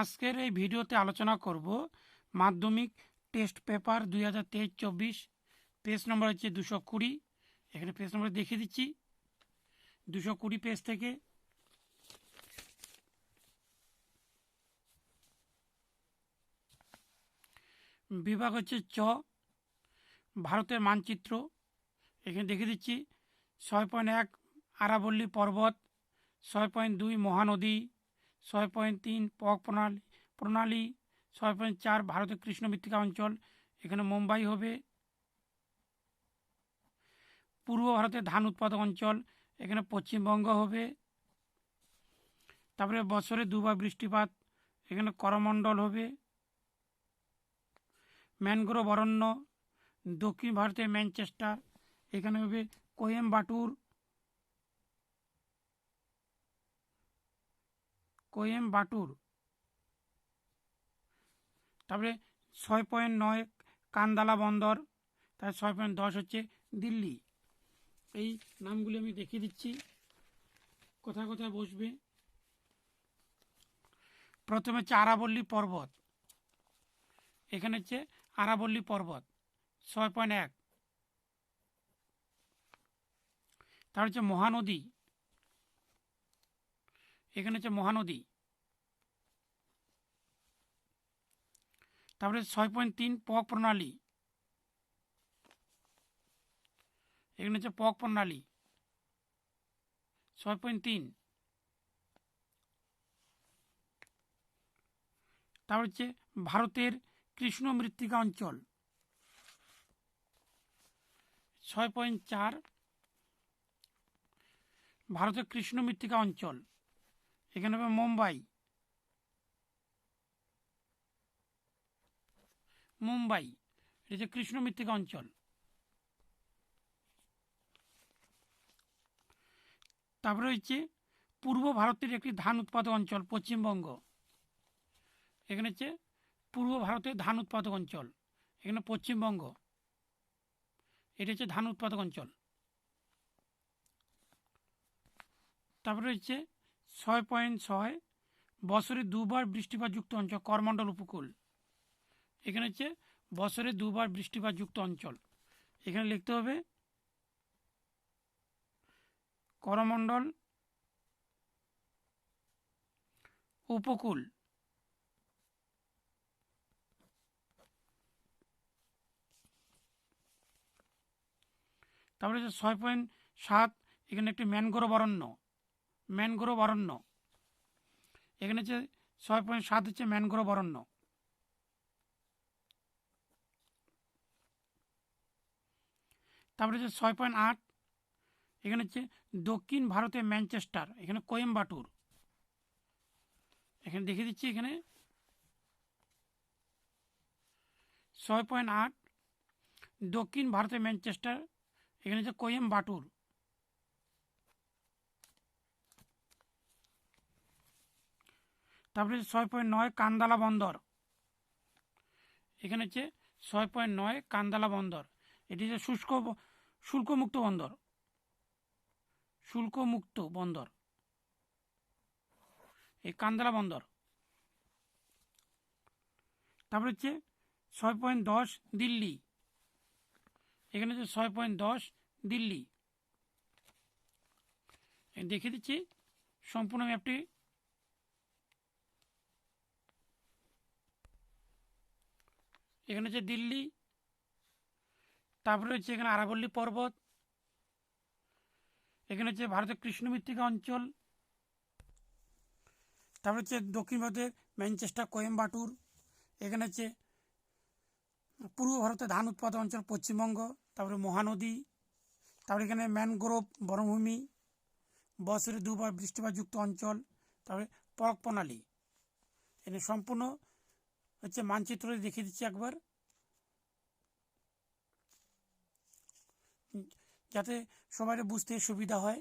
আজকের এই ভিডিওতে আলোচনা করব মাধ্যমিক টেস্ট পেপার দুই হাজার তেইশ চব্বিশ, পেজ নম্বর হচ্ছে দুশো কুড়ি। এখানে পেজ নম্বর দেখিয়ে দিচ্ছি। দুশো কুড়ি পেজ থেকে। বিভাগ হচ্ছে চ, ভারতের মানচিত্র। এখানে দেখে দিচ্ছি। ছয় পয়েন্ট এক আরাবল্লী পর্বত, ছয় পয়েন্ট দুই মহানদী। ছয় পয়েন্ট তিন পক প্রণালী প্রণালী ছয় পয়েন্ট চার ভারতের কৃষ্ণ মৃত্তিকা অঞ্চল, এখানে মুম্বাই হবে। পূর্ব ভারতের ধান উৎপাদক অঞ্চল, এখানে পশ্চিমবঙ্গ হবে। তারপরে বছরে দুবার বৃষ্টিপাত, এখানে করমণ্ডল হবে। ম্যানগ্রোভ অরণ্য, দক্ষিণ ভারতের ম্যানচেস্টার, এখানে হবে কোয়েম্বাটুর কোয়েম্বাটুর তারপরে ছয় পয়েন্ট নয় কান্দালা বন্দর তার ছয় পয়েন্ট দশ হচ্ছে দিল্লি। এই নামগুলি আমি দেখিয়ে দিচ্ছি। কোথায় কোথায় বসবে? প্রথমে হচ্ছে আরাবল্লী পর্বত। এখানে হচ্ছে আরাবল্লী পর্বত, ছয় পয়েন্ট এক। তার হচ্ছে মহানদী। এখানে হচ্ছে মহানদী। তারপরে ছয় পয়েন্ট তিন পক প্রণালী। এখানে হচ্ছে পক প্রণালী। ছয় পয়েন্ট তিন। তারপর হচ্ছে ভারতের কৃষ্ণ মৃত্তিকা অঞ্চল। ছয় পয়েন্ট চার। ভারতের কৃষ্ণ মৃত্তিকা অঞ্চল। এখানে হবে মুম্বাই। মুম্বাই, এটা হচ্ছে কৃষ্ণ মৃত্তিকা অঞ্চল। তারপরে হচ্ছে পূর্ব ভারতের একটি ধান উৎপাদক অঞ্চল, পশ্চিমবঙ্গ। এখানে হচ্ছে পূর্ব ভারতের ধান উৎপাদক অঞ্চল, এখানে পশ্চিমবঙ্গ। এটা হচ্ছে ধান উৎপাদক অঞ্চল। তারপরে হচ্ছে ছয় পয়েন্ট ছয়, বছরে দুবার বৃষ্টিপাতযুক্ত অঞ্চল, করমণ্ডল উপকূল। এখানে হচ্ছে বছরে দুবার বৃষ্টিপাতযুক্ত অঞ্চল। এখানে লিখতে হবে করমণ্ডল উপকূল। তারপরে ছয় পয়েন্ট সাত, এখানে একটি ম্যানগ্রোভ অরণ্য। ম্যানগ্রোভ অরণ্য। এখানে হচ্ছে ছয় পয়েন্ট সাত হচ্ছে ম্যানগ্রোভ অরণ্য। তারপরে হচ্ছে ছয় পয়েন্ট আট, এখানে হচ্ছে দক্ষিণ ভারতের ম্যানচেস্টার, এখানে কোয়েম্বাটুর। এখানে দেখে দিচ্ছি এখানে। ছয় পয়েন্ট আট, দক্ষিণ ভারতের ম্যানচেস্টার, এখানে হচ্ছে কোয়েম্বাটুর। তারপরে ছয় পয়েন্ট নয় কান্দালা বন্দর। এখানে হচ্ছে ছয় পয়েন্ট নয় কান্দালা বন্দর। এটি হচ্ছে শুষ্ক শুল্কমুক্ত বন্দর। শুল্কমুক্ত বন্দর। এই কান্দালা বন্দর। তারপরে হচ্ছে ছয় পয়েন্ট দশ দিল্লি। এখানে হচ্ছে ছয় পয়েন্ট দশ দিল্লি। দেখিয়ে দিচ্ছি সম্পূর্ণ ম্যাপটি। এখানে হচ্ছে দিল্লি, তারপরে হচ্ছে এখানে আরাবল্লী পর্বত, এখানে হচ্ছে ভারতের কৃষ্ণ মৃত্তিকা অঞ্চল, তারপরে হচ্ছে দক্ষিণ ভারতের ম্যানচেস্টার কোয়েম্বাটুর, এখানে হচ্ছে পূর্ব ভারতের ধান উৎপাদন অঞ্চল পশ্চিমবঙ্গ, তারপরে মহানদী, তারপরে এখানে ম্যানগ্রোভ বনভূমি, বছরে দুবার বৃষ্টিপাতযুক্ত অঞ্চল, তারপরে পরক প্রণালী এখানে সম্পূর্ণ হচ্ছে মানচিত্র দেখিয়ে দিচ্ছি একবার। যাতে সবাই বুঝতে সুবিধা হয়।